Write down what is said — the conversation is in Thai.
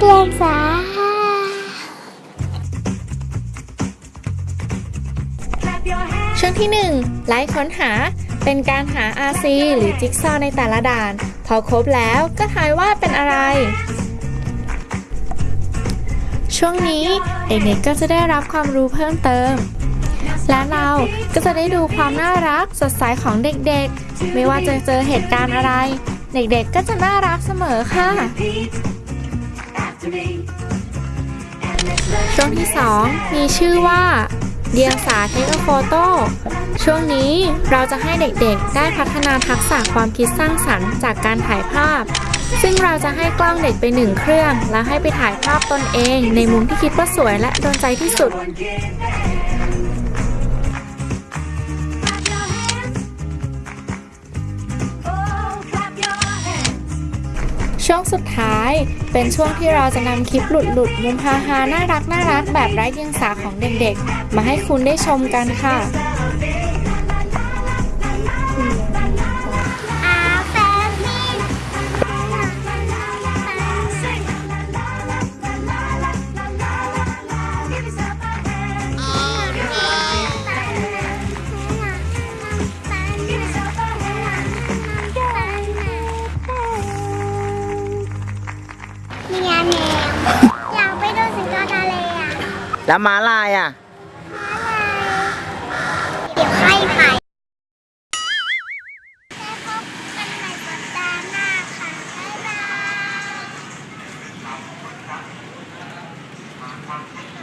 เดียงสาช่วงที่ 1 ไลฟ์ค้นหาเป็นการหา RC หรือจิ๊กซอว์ในแต่ละด่าน พอครบแล้วก็ทายว่าเป็นอะไร ช่วงนี้เด็กๆก็จะได้รับความรู้เพิ่มเติม และเราก็จะได้ดูความน่ารักสดใสของเด็กๆ ไม่ว่าจะเจอเหตุการณ์อะไร เด็กๆก็จะน่ารักเสมอค่ะ ช่วงที่ 2 มีชื่อว่าเดียงสาเทคโฟโต้ช่วงนี้เราจะให้เด็กๆ ได้พัฒนาทักษะความคิดสร้างสรรค์จากการถ่ายภาพ ซึ่งเราจะให้กล้องเด็กไปหนึ่งเครื่อง แล้วให้ไปถ่ายภาพตนเอง ในมุมที่คิดว่าสวยและโดนใจที่สุด ช่วงสุดท้ายเป็นช่วงที่เราจะนำคลิปหลุดหลุดมุมฮาฮาน่ารักน่ารักแบบไร้เดียงสาของเด็กๆ มาให้คุณได้ชมกันค่ะ อยากไปดูสิงโตทะเลอะแล้วม้าลายอะอะ